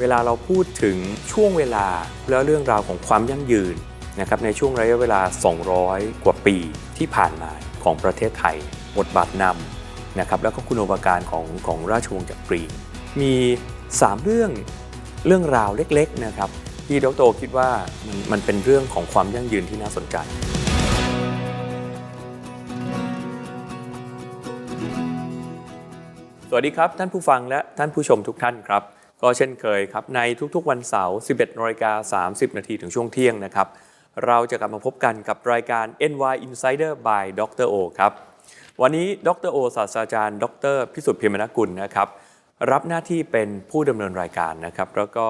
เวลาเราพูดถึงช่วงเวลาแล้วเรื่องราวของความยั่งยืนนะครับในช่วงระยะเวลา 200 กว่าปีที่ผ่านมาของประเทศไทยบทบาทนำนะครับแล้วก็คุณูปการของของราชวงศ์จักรี มี 3 เรื่องเรื่องราวเล็กๆนะครับที่ดรคิดว่ามันมันเป็นเรื่องของความยั่งยืนที่น่าสนใจสวัสดีครับ ท่านผู้ฟังและท่านผู้ชมทุกท่านครับ ก็เช่นเคยครับ ในทุกๆวันเสาร์ 11นาฬิกา30 นาทีถึงช่วงเที่ยงนะครับ เราจะกลับมาพบกันกับรายการ NY Insider by Dr. O ครับ วันนี้ดรโอศาสตราจารย์ ดร พิสุทธิ์พิมนกุลนะครับ รับหน้าที่เป็นผู้ดำเนินรายการนะครับ แล้วก็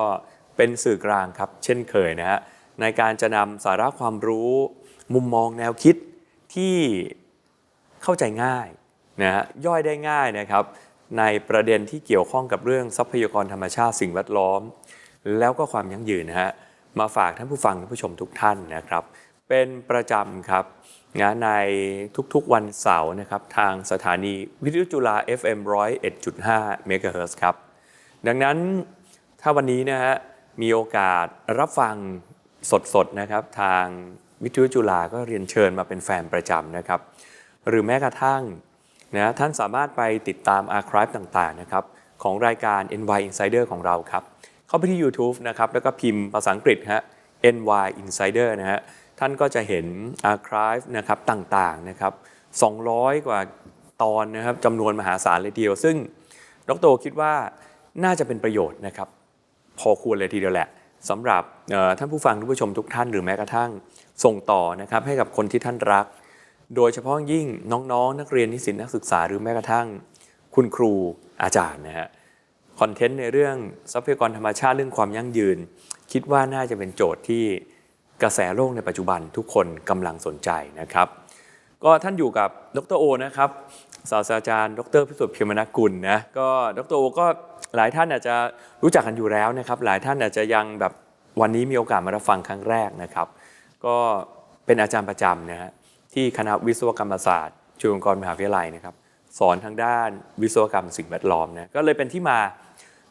เป็นสื่อกลางครับ เช่นเคยนะฮะในการจะนำสาระความรู้ มุมมองแนวคิดที่เข้าใจง่ายนะฮะย่อยได้ง่ายนะครับ ในประเด็นที่เกี่ยวข้องกับเรื่องทรัพยากรธรรมชาติสิ่งแวดล้อม แล้วก็ความยั่งยืนนะฮะมาฝากท่านผู้ฟังท่านผู้ชมทุกท่านนะครับ เป็นประจำครับนในทุกๆวันเสาร์นะครับทางสถานีวิทยุจุฬา FM 101.5 MHz ครับ ดังนั้นถ้าวันนี้นะฮะมีโอกาสรับฟังสดๆนะครับทางวิทยุจุฬาก็เรียนเชิญมาเป็นแฟนประจำนะครับ หรือแม้กระทั่ง นะท่านสามารถไปติดตามอาร์ค v e ต่างๆนะครับของรายการ NY Insider ของเราครับ เข้าไปที่ YouTube นะครับแล้วก็พิมพ์ภาษาอังกฤษฮะ NY Insider นะฮะท่านก็จะเห็นอาร์ค v e นะครับต่างๆนะครับ 200 กว่าตอนนะครับจำนวนมหาศาลเลยทีเดียว ซึ่งดรคิดว่าน่าจะเป็นประโยชน์นะครับ พอควรเลยทีเดียวแหละสำหรับท่านผู้ฟังท่านผู้ชมทุกท่านหรือแม้กระทั่งส่งต่อนะครับให้กับคนที่ท่านรัก โดยเฉพาะยิ่งน้องๆนักเรียนนิสิตนักศึกษาหรือแม้กระทั่ง คุณครูอาจารย์นะฮะคอนเทนต์ในเรื่องทรัพยากรธรรมชาติเรื่องความยั่งยืน คิดว่าน่าจะเป็นโจทย์ที่กระแสโลกในปัจจุบันทุกคนกำลังสนใจนะครับ ก็ท่านอยู่กับดรโอนะครับศาสตราจารย์ ดรพิสุทธิ์พิมนกุลนะก็ดรโอก็หลายท่านอาจจะรู้จักกันอยู่แล้วนะครับ หลายท่านอาจจะยังแบบวันนี้มีโอกาสมารับฟังครั้งแรกนะครับ ก็เป็นอาจารย์ประจำนะฮะ ที่คณะวิศวกรรมศาสตร์ จุฬาลงกรณ์มหาวิทยาลัยนะครับสอนทางด้านวิศวกรรมสิ่งแวดล้อมนะก็เลยเป็นที่มา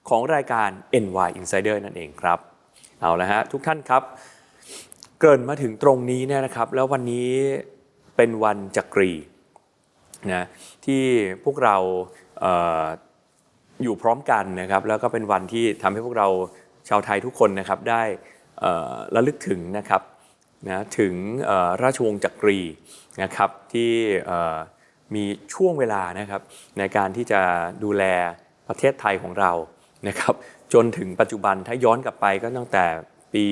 ของรายการ NY Insider นั่นเองครับ เอาละฮะทุกท่านครับ เกริ่นมาถึงตรงนี้เนี่ยนะครับ แล้ววันนี้เป็นวันจักรีนะที่พวกเราเอออยู่พร้อมกันนะครับ แล้วก็เป็นวันที่ทำให้พวกเราชาวไทยทุกคนนะครับได้ระลึกถึงนะครับ นะถึงราชวงศ์จักรีนะครับที่มีช่วงเวลานะครับในการที่จะดูแลประเทศไทยของเรานะครับจนถึงปัจจุบันถ้าย้อนกลับไปก็ตั้งแต่ปี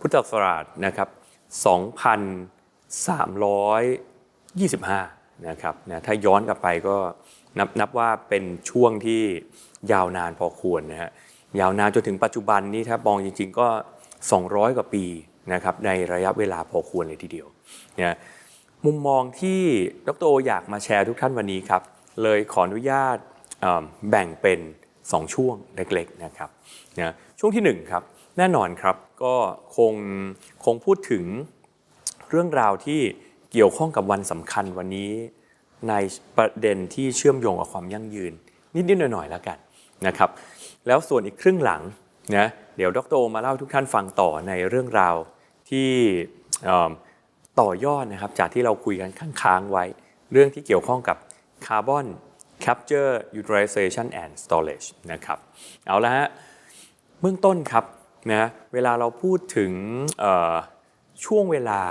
พุทธศักราชนะครับ2,325นะครับนะถ้าย้อนกลับไปก็นับนับว่าเป็นช่วงที่ยาวนานพอควรนะฮะยาวนานจนถึงปัจจุบันนี้ถ้ามองจริง ๆ ก็ 200 กว่าปี นะครับในระยะเวลาพอควรเลยทีเดียวนะมุมมองที่ดรโออยากมาแชร์ทุกท่านวันนี้ครับเลยขออนุญาตแบ่งเป็น 2 ช่วงเล็กๆนะครับนะช่วงที่ 1 ครับ แน่นอนครับก็คงคงพูดถึงเรื่องราวที่เกี่ยวข้องกับวันสำคัญวันนี้ในประเด็นที่เชื่อมโยงกับความยั่งยืน นิดๆหน่อยๆแล้วกันนะครับแล้วส่วนอีกครึ่งหลังนะเดี๋ยวดรโอมาเล่าทุกท่านฟังต่อในเรื่องราว ที่ต่อยอดนะครับจากที่เราคุยกันค้างๆไว้ เรื่องที่เกี่ยวข้องกับ Carbon Capture Utilization and Storage นะครับเอาละฮะเบื้องต้นครับนะเวลาเราพูดถึงช่วงเวลา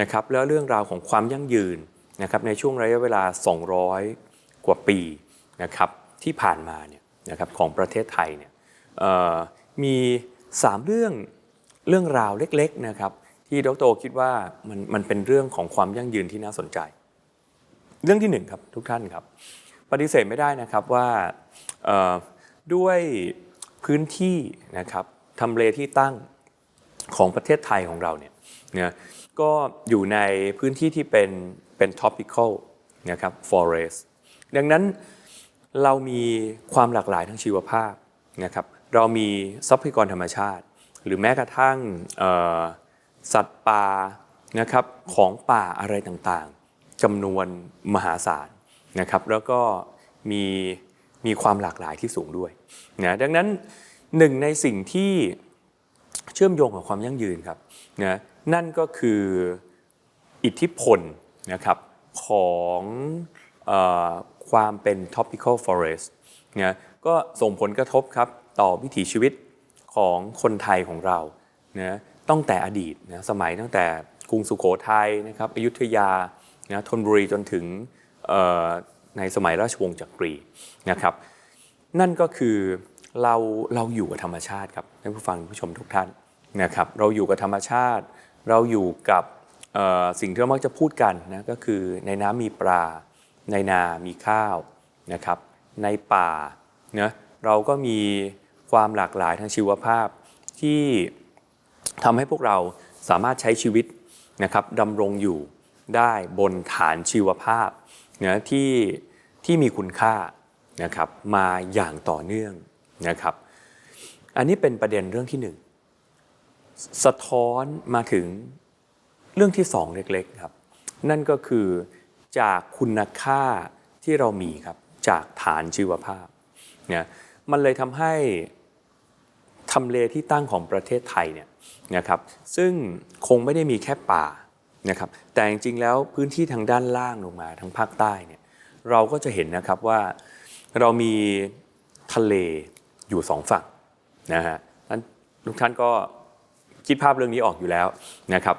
นะครับแล้วเรื่องราวของความยั่งยืนนะครับในช่วงระยะเวลา 200 กว่าปีนะครับที่ผ่านมาเนี่ยนะครับของประเทศไทยเนี่ยมี 3 เรื่องเรื่องราวเล็กๆนะครับ ที่ดรคิดว่ามันมันเป็นเรื่องของความยั่งยืนที่น่าสนใจ เรื่องที่หนึ่งครับทุกท่านครับ ปฏิเสธไม่ได้นะครับว่าด้วยพื้นที่นะครับทำเลที่ตั้งของประเทศไทยของเราเนี่ยนะก็อยู่ในพื้นที่ที่เป็นเป็น topical นะครับ forest ดังนั้นเรามีความหลากหลายทางชีวภาพนะครับ เรามีทรัพยากรธรรมชาติ หรือแม้กระทั่งอ สัตว์ป่านะครับของป่าอะไรต่างๆจำนวนมหาศาลนะครับแล้วก็มีมีความหลากหลายที่สูงด้วยนะดังนั้นหนึ่งในสิ่งที่เชื่อมโยงกับความยั่งยืนครับนะนั่นก็คืออิทธิพลนะครับของออความเป็น tropical forest นะก็ส่งผลกระทบครับต่อวิถีชีวิตของคนไทยของเรานะ ตั้งแต่อดีตนะสมัยตั้งแต่กรุงสุโขทัยนะครับอยุธยานะธนบุรีจนถึงในสมัยราชวงศ์จักรีนะครับ นั่นก็คือเราเราอยู่กับธรรมชาติครับท่านผู้ฟังผู้ชมทุกท่านนะครับ เราอยู่กับธรรมชาติ เราอยู่กับสิ่งที่เรามักจะพูดกันนะก็คือในน้ำมีปลาในนามีข้าวนะครับ ในป่าเนะเราก็มีความหลากหลายทางชีวภาพที่ ทำให้พวกเราสามารถใช้ชีวิตนะครับดำรงอยู่ได้บนฐานชีวภาพนะที่ที่มีคุณค่านะครับมาอย่างต่อเนื่องนะครับ อันนี้เป็นประเด็นเรื่องที่หนึ่งสะท้อนมาถึงเรื่องที่สองเล็กๆครับ นั่นก็คือจากคุณค่าที่เรามีครับจากฐานชีวภาพเนี่ยมันเลยทำให้ทำเลที่ตั้งของประเทศไทยเนี่ย นะครับซึ่งคงไม่ได้มีแค่ป่านะครับแต่จริงๆแล้วพื้นที่ทางด้านล่างลงมาทางภาคใต้เนี่ยเราก็จะเห็นนะครับว่าเรามีทะเลอยู่สองฝั่งนะฮะนั้นทุกท่านก็คิดภาพเรื่องนี้ออกอยู่แล้วนะครับ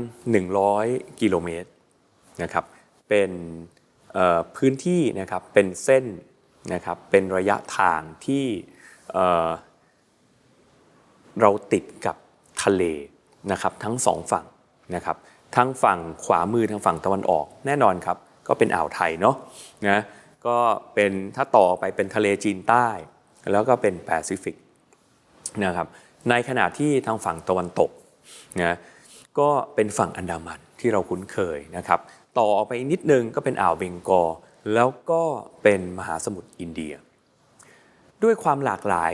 3,100 กิโลเมตรนะครับเป็นพื้นที่นะครับเป็นเส้นนะครับเป็นระยะทางที่ เราติดกับทะเลนะครับทั้งสองฝั่งนะครับทั้งฝั่งขวามือทางฝั่งตะวันออกแน่นอนครับ ก็เป็นอ่าวไทยเนาะนะก็เป็นถ้าต่อไปเป็นทะเลจีนใต้ แล้วก็เป็นแปซิฟิกนะครับในขณะที่ทางฝั่งตะวันตกนะก็เป็นฝั่งอันดามันที่เราคุ้นเคยนะครับ ต่อออกไปอีกนิดนึงก็เป็นอ่าวเบงกอลแล้วก็เป็นมหาสมุทรอินเดีย ด้วยความหลากหลาย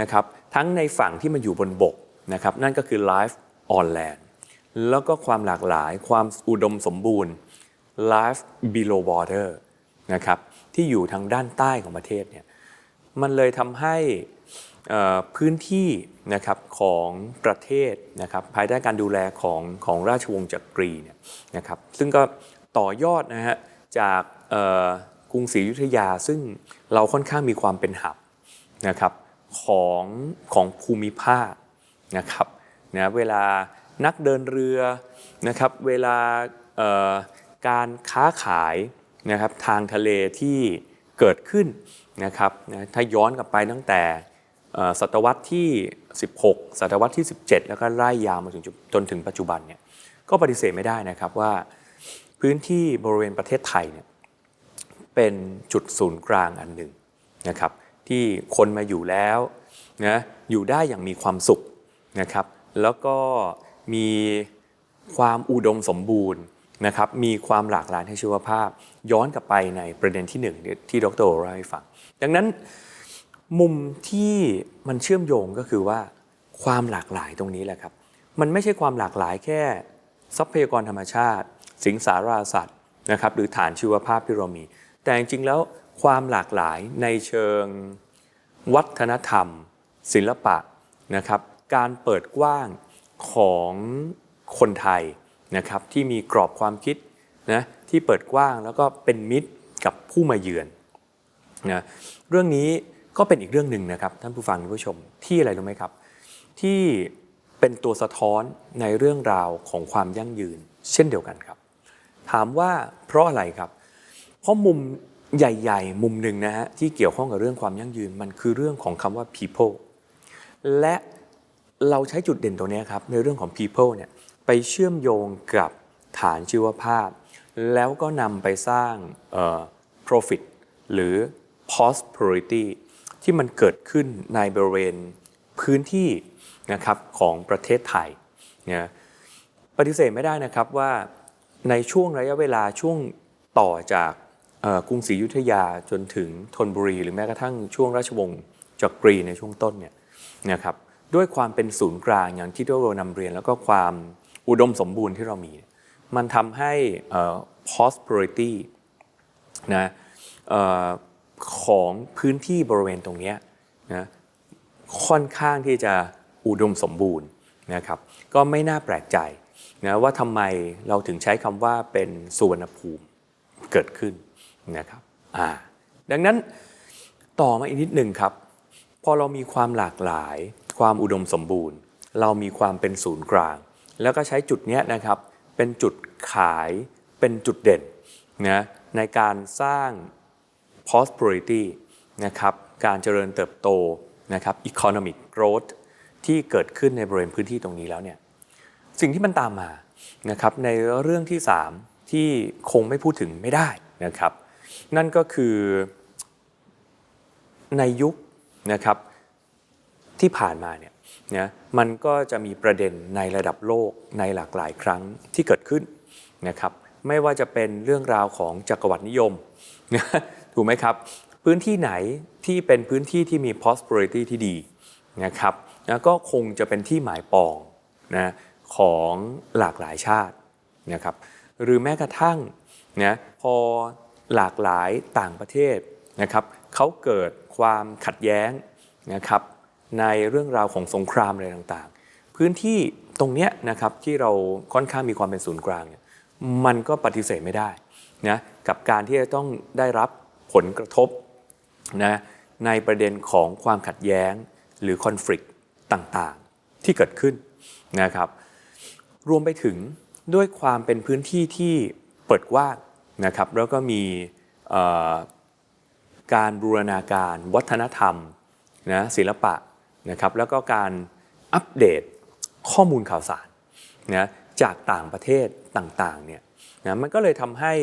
นะครับ ทั้งในฝั่งที่มันอยู่บนบกนะครับนั่นก็คือ life on land แล้วก็ความหลากหลายความอุดมสมบูรณ์ life below water นะครับที่อยู่ทางด้านใต้ของประเทศเนี่ยมันเลยทำให้พื้นที่นะครับของประเทศนะครับภายใต้การดูแลของของราชวงศ์จักรีเนี่ยนะครับซึ่งก็ต่อยอดนะฮะจากกรุงศรีอยุธยาซึ่งเราค่อนข้างมีความเป็นหับนะครับ ของของภูมิภาคนะครับนะเวลานักเดินเรือนะครับเวลาการค้าขายนะครับทางทะเลที่เกิดขึ้นนะครับนะถ้าย้อนกลับไปตั้งแต่ศตวรรษที่ 16 ศตวรรษที่ 17 แล้วก็ไล่ยาวมาถึงจุดจนถึงปัจจุบันเนี่ยก็ปฏิเสธไม่ได้นะครับว่าพื้นที่บริเวณประเทศไทยเนี่ยเป็นจุดศูนย์กลางอันหนึ่งนะครับ ที่คนมาอยู่แล้วนะอยู่ได้อย่างมีความสุขนะครับ แล้วก็มีความอุดมสมบูรณ์นะครับ มีความหลากหลายทางชีวภาพ ย้อนกลับไปในประเด็นที่หนึ่งที่ดรเล่าให้ฟัง ดังนั้นมุมที่มันเชื่อมโยงก็คือว่าความหลากหลายตรงนี้แหละครับ มันไม่ใช่ความหลากหลายแค่ ทรัพยากรธรรมชาติ สิงสาราสัตว์นะครับหรือฐานชีวภาพที่เรามี แต่จริงๆแล้ว ความหลากหลายในเชิงวัฒนธรรม ศิลปะนะครับ การเปิดกว้างของคนไทยนะครับที่มีกรอบความคิดนะที่เปิดกว้างแล้วก็เป็นมิตรกับผู้มาเยือนนะเรื่องนี้ก็เป็นอีกเรื่องหนึ่งนะครับท่านผู้ฟังท่านผู้ชมที่อะไรรู้ไหมครับ ที่เป็นตัวสะท้อนในเรื่องราวของความยั่งยืน เช่นเดียวกันครับ ถามว่าเพราะอะไรครับ เพราะมุม ใหญ่ ๆ มุมหนึ่งนะฮะที่เกี่ยวข้องกับเรื่องความยั่งยืนมันคือเรื่องของคำว่า people และเราใช้จุดเด่นตรงนี้ครับในเรื่องของ people เนี่ยไปเชื่อมโยงกับฐานชีวภาพ แล้วก็นำไปสร้าง profit หรือ prosperity ที่มันเกิดขึ้นในบริเวณพื้นที่นะครับของประเทศไทยนะปฏิเสธไม่ได้นะครับว่าในช่วงระยะเวลาช่วงต่อจาก กรุงศรีอยุธยาจนถึงธนบุรี หรือแม้กระทั่งช่วงราชวงศ์จักรีในช่วงต้นเนี่ยนะครับด้วยความเป็นศูนย์กลางอย่างที่เรานำเรียน แล้วก็ความอุดมสมบูรณ์ที่เรามี มันทำให้เอ่อ prosperity นะออของพื้นที่บริเวณตรงนี้นะค่อนข้างที่จะอุดมสมบูรณ์นะครับก็ไม่น่าแปลกใจนะว่าทำไมเราถึงใช้คำว่าเป็นสุวรรณภูมิเกิดขึ้น นะครับอ่าดังนั้นต่อมาอีกนิดหนึ่งครับ พอเรามีความหลากหลาย ความอุดมสมบูรณ์ เรามีความเป็นศูนย์กลาง แล้วก็ใช้จุดเนี้ยนะครับ เป็นจุดขายเป็นจุดเด่นนะในการสร้าง prosperity นะครับการเจริญเติบโตนะครับ economic growth ที่เกิดขึ้นในบริเวณพื้นที่ตรงนี้แล้วเนี่ยสิ่งที่มันตามมานะครับในเรื่องที่ 3 ที่คงไม่พูดถึงไม่ได้นะครับ นั่นก็คือในยุคนะครับที่ผ่านมาเนี่ยนะมันก็จะมีประเด็นในระดับโลกในหลากหลายครั้งที่เกิดขึ้นนะครับไม่ว่าจะเป็นเรื่องราวของจักรวรรดินิยมนะถูกไหมครับ พื้นที่ไหนที่เป็นพื้นที่ที่มี prosperity ที่ดีนะครับแล้วก็คงจะเป็นที่หมายปองนะของหลากหลายชาตินะครับหรือแม้กระทั่งนะพอ หลากหลายต่างประเทศนะครับเขาเกิดความขัดแย้งนะครับในเรื่องราวของสงครามอะไรต่างๆ พื้นที่ตรงเนี้ยนะครับที่เราค่อนข้างมีความเป็นศูนย์กลางเนี่ยมันก็ปฏิเสธไม่ได้นะกับการที่จะต้องได้รับผลกระทบนะในประเด็นของความขัดแย้งหรือ conflict ต่างๆ ที่เกิดขึ้นนะครับ รวมไปถึงด้วยความเป็นพื้นที่ที่เปิดกว้าง นะครับแล้วก็มีการบูรณาการวัฒนธรรมนะศิลปะนะครับแล้วก็การอัปเดตข้อมูลข่าวสารนะจากต่างประเทศต่างๆเนี่ยนะมันก็เลยทำให้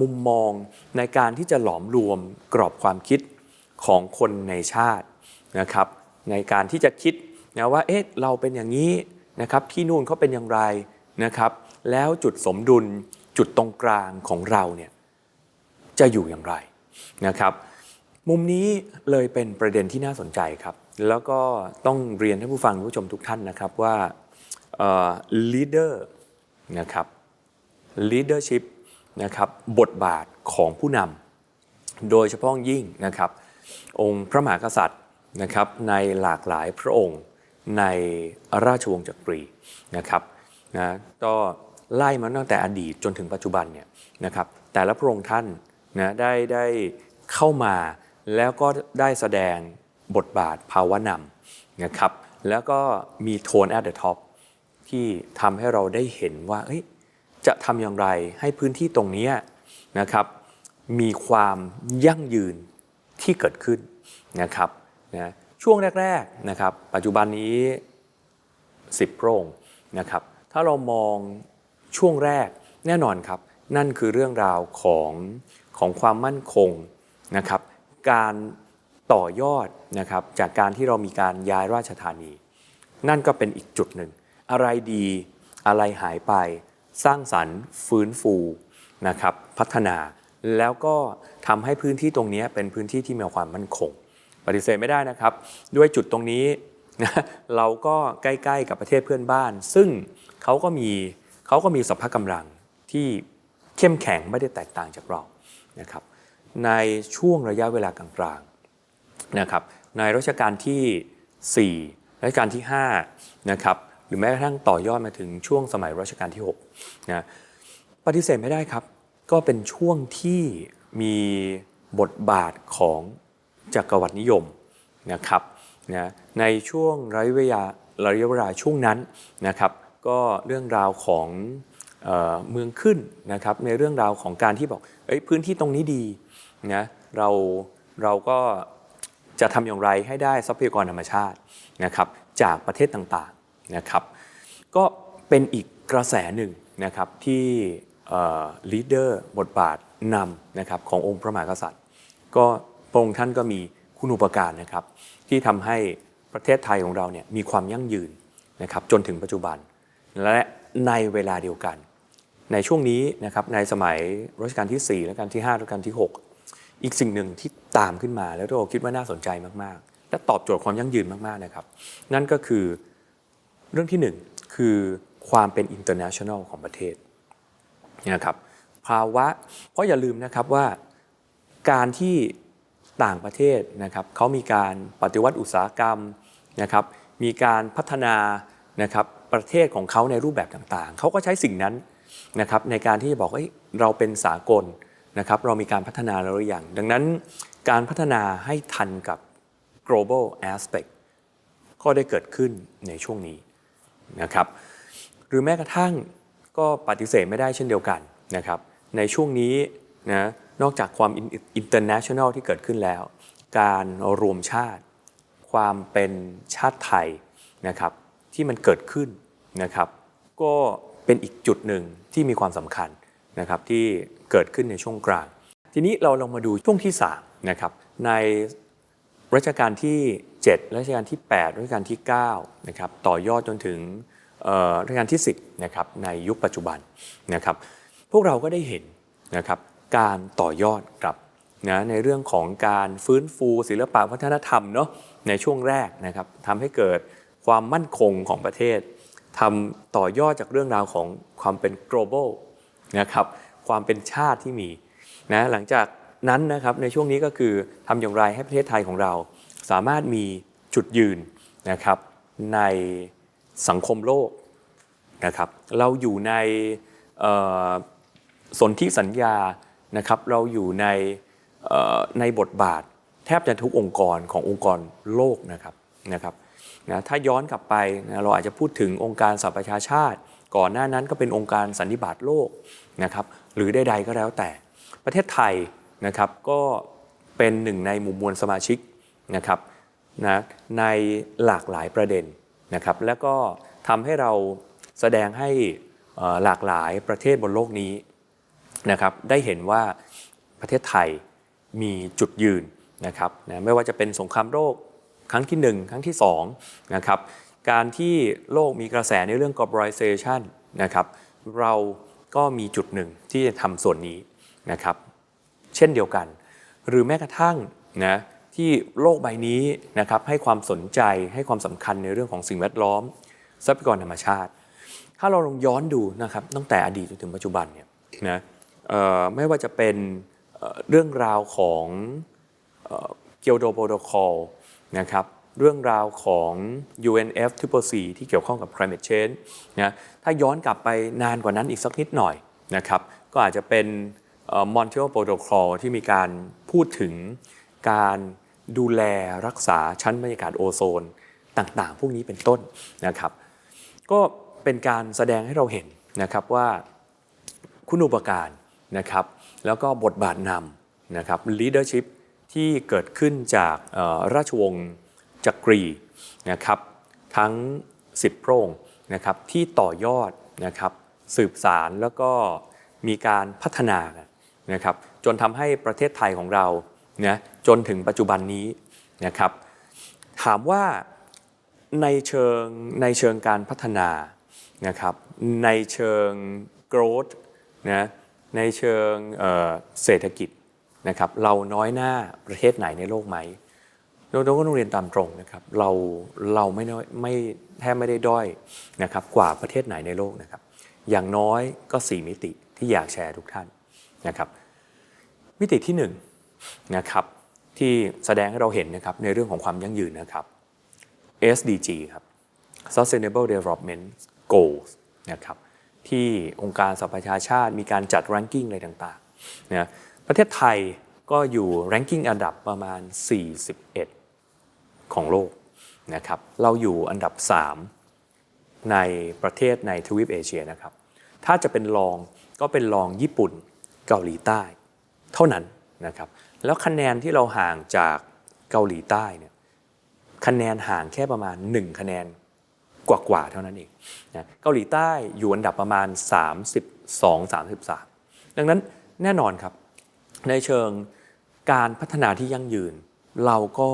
มุมมองในการที่จะหลอมรวมกรอบความคิดของคนในชาตินะครับในการที่จะคิดนะว่าเอ๊ะเราเป็นอย่างนี้นะครับที่นู่นเขาเป็นอย่างไรนะครับแล้วจุดสมดุล จุดตรงกลางของเราเนี่ยจะอยู่อย่างไรนะครับ มุมนี้เลยเป็นประเด็นที่น่าสนใจครับ แล้วก็ต้องเรียนท่านผู้ฟังผู้ชมทุกท่านนะครับว่า leader นะครับ leadership นะครับบทบาทของผู้นำโดยเฉพาะยิ่งนะครับ องค์พระมหากษัตริย์นะครับในหลากหลายพระองค์ในราชวงศ์จักรีนะครับนะก็ ไล่มาตั้งแต่อดีตจนถึงปัจจุบันเนี่ยนะครับแต่ละพระองค์ท่านนะได้ได้เข้ามาแล้วก็ได้แสดงบทบาทภาวะนำนะครับแล้วก็มีโทน at the top ที่ทำให้เราได้เห็นว่าจะทำอย่างไรให้พื้นที่ตรงนี้นะครับมีความยั่งยืนที่เกิดขึ้นนะครับนะช่วงแรกๆนะครับปัจจุบันนี้ 10พระองค์นะครับถ้าเรามอง ช่วงแรกแน่นอนครับ นั่นคือเรื่องราวของของความมั่นคงนะครับ การต่อยอดนะครับจากการที่เรามีการย้ายราชธานี นั่นก็เป็นอีกจุดหนึ่ง อะไรดีอะไรหายไปสร้างสรรค์ ฟื้นฟูนะครับพัฒนาแล้วก็ทำให้พื้นที่ตรงนี้เป็นพื้นที่ที่มีความมั่นคง ปฏิเสธไม่ได้นะครับ ด้วยจุดตรงนี้นะเราก็ใกล้ๆกับประเทศเพื่อนบ้าน ซึ่งเขาก็มี เขาก็มีสภาพกำลังที่เข้มแข็งไม่ได้แตกต่างจากเรานะครับในช่วงระยะเวลากลางๆนะครับในรัชกาลที่ 4 รัชกาลที่5นะครับหรือแม้กระทั่งต่อยอดมาถึงช่วงสมัยรัชกาลที่6นะปฏิเสธไม่ได้ครับ ก็เป็นช่วงที่มีบทบาทของจักรวรรดินิยมนะครับนะในช่วงระยะเวลาระยะเวลาช่วงนั้นนะครับ ก็เรื่องราวของเออเมืองขึ้นนะครับในเรื่องราวของการที่บอกเอ้ยพื้นที่ตรงนี้ดีนะเราเราก็จะทำอย่างไรให้ได้ทรัพยากรธรรมชาตินะครับจากประเทศต่างๆนะครับก็เป็นอีกกระแสหนึ่งนะครับที่ลีดเดอร์บทบาทนำนะครับขององค์พระมหากษัตริย์ ก็พระองค์ท่านก็มีคุณอุปการนะครับที่ทำให้ประเทศไทยของเราเนี่ยมีความยั่งยืนนะครับจนถึงปัจจุบัน และในเวลาเดียวกัน ในช่วงนี้นะครับในสมัยรัชกาลที่ 4 และการที่ 5 และการที่ 6 อีกสิ่งหนึ่งที่ตามขึ้นมาแล้วเราคิดว่าน่าสนใจมากๆ และตอบโจทย์ความยั่งยืนมากๆนะครับ นั่นก็คือเรื่องที่หนึ่งคือความเป็น international ของประเทศนะครับภาวะเพราะอย่าลืมนะครับว่าการที่ต่างประเทศนะครับเขามีการปฏิวัติอุตสาหกรรมนะครับมีการพัฒนานะครับ ประเทศของเขาในรูปแบบต่างๆ เขาก็ใช้สิ่งนั้นนะครับในการที่จะบอกว่าเราเป็นสากลนะครับเรามีการพัฒนาแล้วหรือยัง ดังนั้นการพัฒนาให้ทันกับ global aspect ก็ได้เกิดขึ้นในช่วงนี้นะครับหรือแม้กระทั่งก็ปฏิเสธไม่ได้เช่นเดียวกันนะครับในช่วงนี้นะนอกจากความอินเตอร์เนชั่นแนลที่เกิดขึ้นแล้ว การรวมชาติ ความเป็นชาติไทยนะครับที่มันเกิดขึ้น นะครับก็เป็นอีกจุดหนึ่งที่มีความสำคัญนะครับที่เกิดขึ้นในช่วงกลาง ทีนี้เราลองมาดูช่วงที่3นะครับในรัชกาลที่ 7 รัชกาลที่ 8 รัชกาลที่9นะครับต่อยอดจนถึงรัชกาลที่ 10นะครับในยุคปัจจุบันนะครับพวกเราก็ได้เห็นนะครับการต่อยอดกลับนะในเรื่องของการฟื้นฟูศิลปะวัฒนธรรมเนาะในช่วงแรกนะครับทำให้เกิดความมั่นคงของประเทศ ทำต่อยอดจากเรื่องราวของความเป็น global นะครับความเป็นชาติที่มีนะหลังจากนั้นนะครับในช่วงนี้ก็คือทำอย่างไรให้ประเทศไทยของเรา สามารถมีจุดยืนนะครับในสังคมโลกนะครับเราอยู่ในสนธิสัญญานะครับเราอยู่ในในบทบาท แทบจะทุกองค์กรขององค์กรโลกนะครับนะครับ นะถ้าย้อนกลับไปนะเราอาจจะพูดถึงองค์การสหประชาชาติ ก่อนหน้านั้นก็เป็นองค์การสันนิบาตโลกนะครับหรือใดๆก็แล้วแต่ ประเทศไทยนะครับก็เป็นหนึ่งในหมู่มวลสมาชิกนะครับนะในหลากหลายประเด็นนะครับแล้วก็ทำให้เราแสดงให้หลากหลายประเทศบนโลกนี้นะครับได้เห็นว่าประเทศไทยมีจุดยืนนะครับนะไม่ว่าจะเป็นสงครามโลก ครั้งที่ 1 ครั้งที่2นะครับการที่โลกมีกระแสในเรื่อง globalization นะครับเราก็มีจุดหนึ่งที่จะทำส่วนนี้นะครับเช่นเดียวกัน หรือแม้กระทั่งนะที่โลกใบนี้นะครับให้ความสนใจให้ความสำคัญในเรื่องของสิ่งแวดล้อม ทรัพยากรธรรมชาติ ถ้าเราลองย้อนดูนะครับตั้งแต่อดีตจนถึงปัจจุบันเนี่ยนะไม่ว่าจะเป็นเอ่อเรื่องราวของเกียวโดโปรโตคอล นะครับเรื่องราวของ UNFCCC ที่เกี่ยวข้องกับ climate change นะถ้าย้อนกลับไปนานกว่านั้นอีกสักนิดหน่อยนะครับก็อาจจะเป็นมอนท r อ a l โปรโตคอลที่มีการพูดถึงการดูแลรักษาชั้นบรรยากาศโอโซนต่างๆ พวกนี้เป็นต้นนะครับ ก็เป็นการแสดงให้เราเห็นนะครับว่าคุณอุปการนะครับ แล้วก็บทบาทนำนะครับ leadership ที่เกิดขึ้นจากราชวงศ์จักรีนะครับทั้ง 10 พระองค์นะครับที่ต่อยอดนะครับสืบสารแล้วก็มีการพัฒนานะครับจนทำให้ประเทศไทยของเรานะจนถึงปัจจุบันนี้นะครับถามว่าในเชิงในเชิงการพัฒนานะครับในเชิง growth นะในเชิงเเศรษฐกิจ นะครับเราน้อยหน้าประเทศไหนในโลกไหมเราเราก็ต้องเรียนตามตรงนะครับเราเราไม่น้อยไม่แทบไม่ได้ด้อยนะครับกว่าประเทศไหนในโลกนะครับ อย่างน้อยก็ 4 มิติที่อยากแชร์ทุกท่านนะครับ มิติที่1นะครับที่แสดงให้เราเห็นนะครับในเรื่องของความยั่งยืนนะครับ SDG ครับ Sustainable Development Goals นะครับที่องค์การสหประชาชาติมีการจัด ranking อะไรต่างๆนะ ประเทศไทยก็อยู่ ranking อันดับประมาณ 41 ของโลกนะครับ เราอยู่อันดับ 3 ในประเทศในทวีปเอเชียนะครับ ถ้าจะเป็นรองก็เป็นรองญี่ปุ่นเกาหลีใต้ เท่านั้นนะครับ แล้วคะแนนที่เราห่างจากเกาหลีใต้เนี่ยคะแนนห่างแค่ประมาณ 1 คะแนนกว่าๆเท่านั้นเองนะเกาหลีใต้อยู่อันดับประมาณ 32 33 ดังนั้นแน่นอนครับ ในเชิงการพัฒนาที่ยั่งยืน เราก็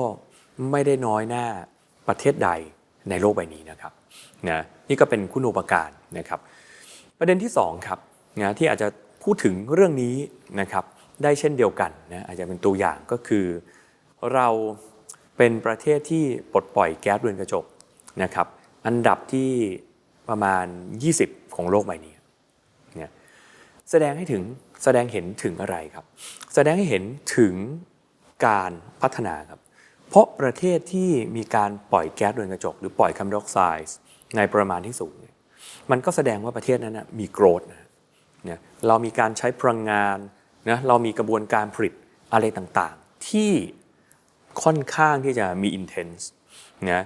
ไม่ได้น้อยหน้าประเทศใดในโลกใบนี้นะครับนะนี่ก็เป็นคุณูปการนะครับ ประเด็นที่2ครับนะที่อาจจะพูดถึงเรื่องนี้นะครับได้เช่นเดียวกันนะอาจจะเป็นตัวอย่างก็คือ เราเป็นประเทศที่ปลดปล่อยแก๊สเรือนกระจกนะครับ อันดับที่ประมาณ 20 ของโลกใบนี้เนี่ยแสดงให้ถึง แสดงเห็นถึงอะไรครับ แสดงให้เห็นถึงการพัฒนาครับ เพราะประเทศที่มีการปล่อยแก๊สเรือนกระจก หรือปล่อยคาร์บอนไดออกไซด์ในปริมาณที่สูงเนี่ยมันก็แสดงว่าประเทศนั้นนะมีโกรธนะเนี่ยเรามีการใช้พลังงานนะเรามีกระบวนการผลิตอะไรต่างๆ ที่ค่อนข้างที่จะมี intense นะ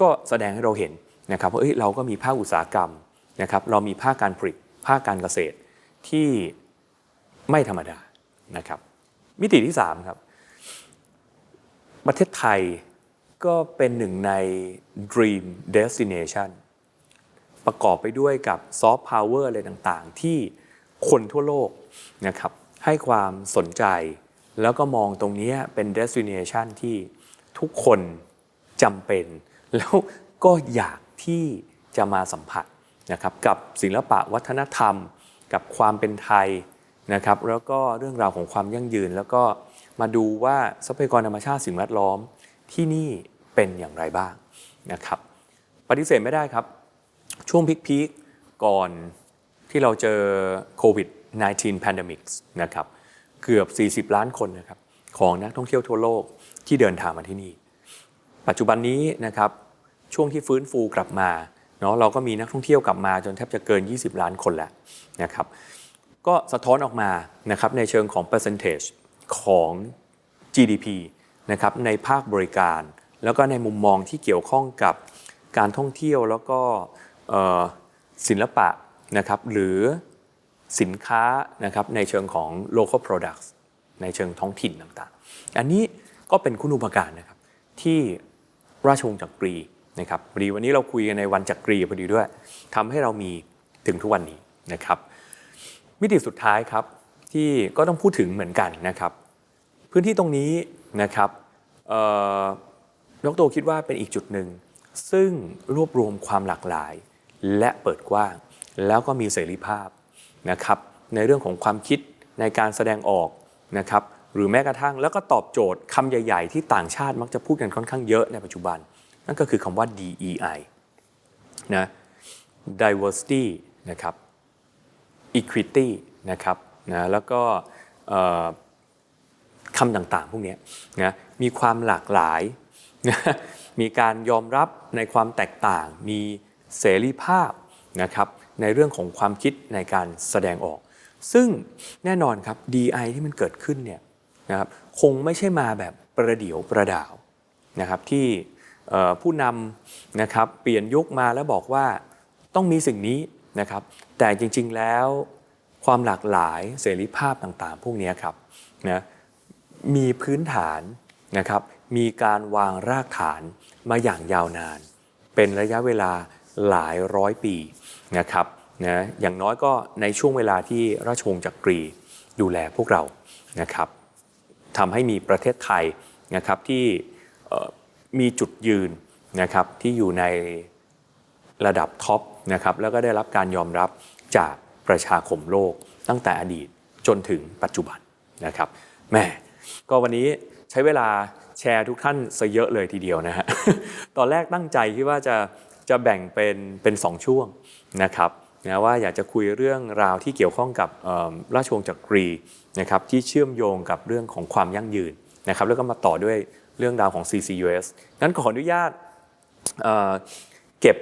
ก็แสดงให้เราเห็นนะครับว่าเอ้ยเราก็มีภาคอุตสาหกรรมนะครับเรามีภาคการผลิตภาคการเกษตร ที่ไม่ธรรมดานะครับ มิติที่ 3 ครับ ประเทศไทยก็เป็นหนึ่งใน Dream Destination ประกอบไปด้วยกับซอฟต์พาวเวอร์อะไรต่างๆ ที่คนทั่วโลกนะครับให้ความสนใจ แล้วก็มองตรงนี้เป็น Destination ที่ทุกคนจำเป็น แล้วก็อยากที่จะมาสัมผัสนะครับกับศิลปะวัฒนธรรม กับความเป็นไทยนะครับแล้วก็เรื่องราวของความยั่งยืน แล้วก็มาดูว่าทรัพยากรธรรมชาติสิ่งแวดล้อมที่นี่เป็นอย่างไรบ้างนะครับปฏิเสธไม่ได้ครับ ช่วงพีคๆก่อนที่เราเจอโควิด -19 pandemic นะครับเกือบ 40 ล้านคนนะครับของนักท่องเที่ยวทั่วโลกที่เดินทางมาที่นี่ ปัจจุบันนี้นะครับช่วงที่ฟื้นฟูกลับมา เนาะเราก็มีนักท่องเที่ยวกลับมาจนแทบจะเกิน 20 ล้านคนแล้วนะครับก็สะท้อนออกมานะครับในเชิงของ percentage ของ GDP นะครับในภาคบริการ แล้วก็ในมุมมองที่เกี่ยวข้องกับการท่องเที่ยวแล้วก็ศิลปะนะครับหรือสินค้านะครับในเชิงของ local products ในเชิงท้องถิ่นต่างๆ อันนี้ก็เป็นคุณูปการนะครับที่ราชวงศ์จักรี นะครับพอดีวันนี้เราคุยกันในวันจักรีพอดีด้วยทำให้เรามีถึงทุกวันนี้นะครับมิติสุดท้ายครับที่ก็ต้องพูดถึงเหมือนกันนะครับ พื้นที่ตรงนี้นะครับเอ่อดรคิดว่าเป็นอีกจุดหนึ่ง ซึ่งรวบรวมความหลากหลาย และเปิดกว้าง แล้วก็มีเสรีภาพนะครับในเรื่องของความคิดในการแสดงออกนะครับหรือแม้กระทั่งแล้วก็ตอบโจทย์คำใหญ่ ๆ ที่ต่างชาติมักจะพูดกันค่อนข้างเยอะในปัจจุบัน นั่นก็คือคำว่า DEI นะ diversity นะครับ equity นะครับนะแล้วก็คำต่างๆ พวกนี้นะมีความหลากหลายนะมีการยอมรับในความแตกต่าง มีเสรีภาพนะครับในเรื่องของความคิดในการแสดงออก ซึ่งแน่นอนครับ DI ที่มันเกิดขึ้นเนี่ยนะครับคงไม่ใช่มาแบบประเดียวประดาวนะครับที่ ผู้นำนะครับเปลี่ยนยุคมาแล้วบอกว่าต้องมีสิ่งนี้นะครับ แต่จริงๆแล้วความหลากหลายเสรีภาพต่างๆ พวกนี้ครับนะมีพื้นฐานนะครับ มีการวางรากฐานมาอย่างยาวนาน เป็นระยะเวลาหลายร้อยปีนะครับนะอย่างน้อยก็ในช่วงเวลาที่ราชวงศ์จักรีดูแลพวกเรานะครับทำให้มีประเทศไทยนะครับที่เมีจุดยืนนะครับที่อยู่ในระดับท็อปนะครับแล้วก็ได้รับการยอมรับจากประชาคมโลกตั้งแต่อดีตจนถึงปัจจุบันนะครับแม่ก็วันนี้ใช้เวลาแชร์ทุกท่านซะเยอะเลยทีเดียวนะฮะตอนแรกตั้งใจที่ว่าจะจะแบ่งเป็นเป็นสองช่วงนะครับนะว่าอยากจะคุยเรื่องราวที่เกี่ยวข้องกับราชวงศ์จักรีนะครับที่เชื่อมโยงกับเรื่องของความยั่งยืนนะครับแล้วก็มาต่อด้วย เรื่องราวของ CCUS งั้นขออนุญาตเเก็บ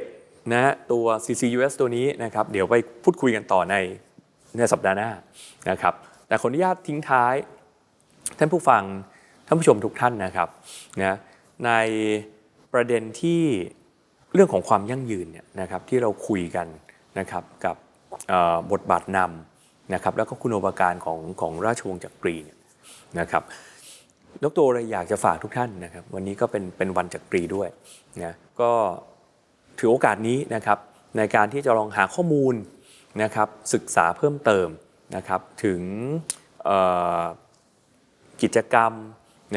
นะตัว CCUS ตัวนี้นะครับ เดี๋ยวไปพูดคุยกันต่อในในสัปดาห์หน้านะครับ แต่ขออนุญาตทิ้งท้าย ท่านผู้ฟังท่านผู้ชมทุกท่านนะครับนะในประเด็นที่เรื่องของความยั่งยืนเนี่ยนะครับที่เราคุยกันนะครับกับบทบาทนำนะครับแล้วก็คุณูปการของของราชวงศ์จักรีเนี่ยนะครับ ดรเลยอยากจะฝากทุกท่านนะครับ วันนี้ก็เป็นเป็นวันจักรีด้วยนะก็ถือโอกาสนี้นะครับในการที่จะลองหาข้อมูลนะครับศึกษาเพิ่มเติมนะครับถึงกิจกรรม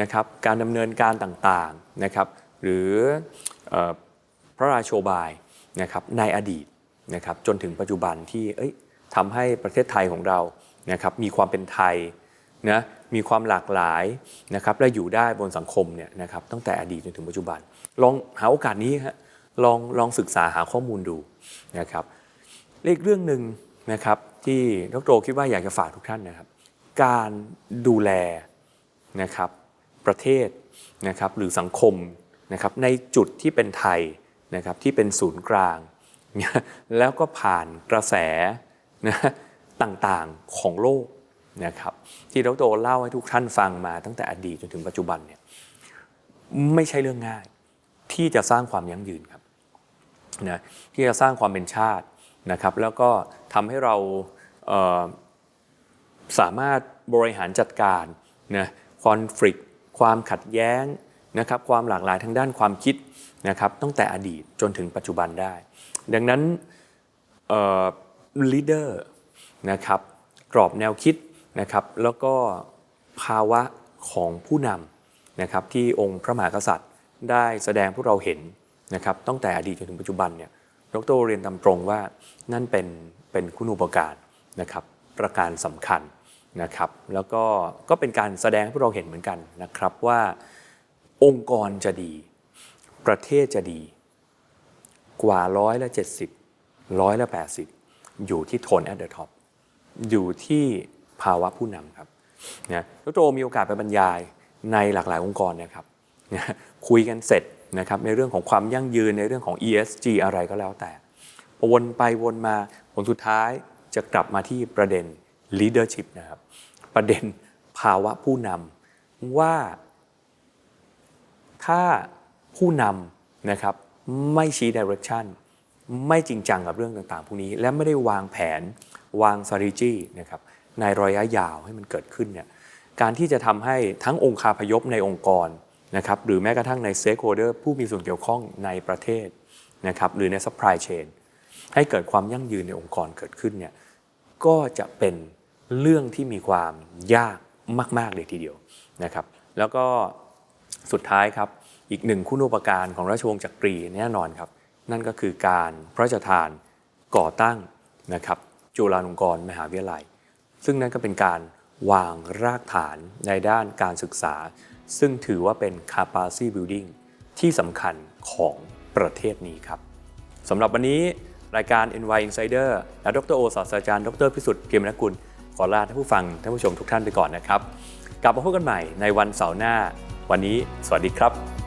นะครับการดำเนินการต่างๆนะครับหรืออพระราโชบายนะครับในอดีตนะครับจนถึงปัจจุบันที่ทำให้ประเทศไทยของเรานะครับมีความเป็นไทย นะมีความหลากหลายนะครับและอยู่ได้บนสังคมเนี่ยนะครับตั้งแต่อดีตจนถึงปัจจุบัน ลองหาโอกาสนี้ฮะลองลองศึกษาหาข้อมูลดูนะครับเลขเรื่องหนึ่งนะครับที่ดรคิดว่าอยากจะฝากทุกท่านนะครับ การดูแลนะครับประเทศนะครับหรือสังคมนะครับในจุดที่เป็นไทยนะครับที่เป็นศูนย์กลาง แล้วก็ผ่านกระแสนะต่างๆของโลก นะครับที่ดรเล่าให้ทุกท่านฟังมาตั้งแต่อดีตจนถึงปัจจุบันเนี่ยไม่ใช่เรื่องง่าย ที่จะสร้างความยั่งยืนครับนะที่จะสร้างความเป็นชาตินะครับ แล้วก็ทำให้เราเสามารถบริหารจัดการนะคอนฟ lict ความขัดแย้งนะครับความหลากหลายทางด้านความคิดนะครับตั้งแต่อดีตจนถึงปัจจุบันได้ ดังนั้นลีดเดอร์นะครับกรอบแนวคิด นะครับแล้วก็ภาวะของผู้นำนะครับที่องค์พระมหากษัตริย์ ได้แสดงพวกเราเห็นนะครับตั้งแต่อดีตจนถึงปัจจุบันเนี่ยดรเรียนตามตรงว่านั่นเป็นเป็นคุณูปการนะครับประการสำคัญนะครับแล้วก็ก็เป็นการแสดงให้พวกเราเห็นเหมือนกันนะครับว่าองค์กรจะดี ประเทศจะดี กว่าร้อยละเจ็ดสิบร้อยละแปดสิบอยู่ที่โทน at the top อยู่ที่ ภาวะผู้นำครับนะดรโอมีโอกาสไปบรรยายในหลากหลายองค์กรนะครับนะคุยกันเสร็จนะครับในเรื่องของความยั่งยืนในเรื่องของ ESG อะไรก็แล้วแต่วนไปวนมาผลสุดท้ายจะกลับมาที่ประเด็น leadership นะครับ ประเด็นภาวะผู้นำว่า ถ้าผู้นำนะครับไม่ชี้ direction ไม่จริงจังกับเรื่องต่างๆ พวกนี้ และไม่ได้วางแผนวาง strategy นะครับ ในระยะยาวให้มันเกิดขึ้นเนี่ยการที่จะทำให้ทั้งองค์คาพยพในองค์กรนะครับหรือแม้กระทั่งใน stakeholder ผู้มีส่วนเกี่ยวข้องในประเทศนะครับหรือใน supply chain ให้เกิดความยั่งยืนในองค์กรเกิดขึ้นเนี่ยก็จะเป็นเรื่องที่มีความยากมาก ๆ เลยทีเดียวนะครับ แล้วก็สุดท้ายครับอีกหนึ่งคุณูปการของราชวงศ์จักรีแน่นอนครับ นั่นก็คือการพระราชทานก่อตั้งนะครับจุฬาลงกรณ์มหาวิทยาลัย ซึ่งนั่นก็เป็นการวางรากฐานในด้านการศึกษา ซึ่งถือว่าเป็น capacity building ที่สำคัญของประเทศนี้ครับสำหรับวันนี้รายการ NY Insider และดรโอศาสตราจารย์ดรพิสุทธิ์เกียรตินกุลขอลาท่านผู้ฟังท่านผู้ชมทุกท่านไปก่อนนะครับ กลับมาพบกันใหม่ในวันเสาร์หน้า วันนี้ สวัสดีครับ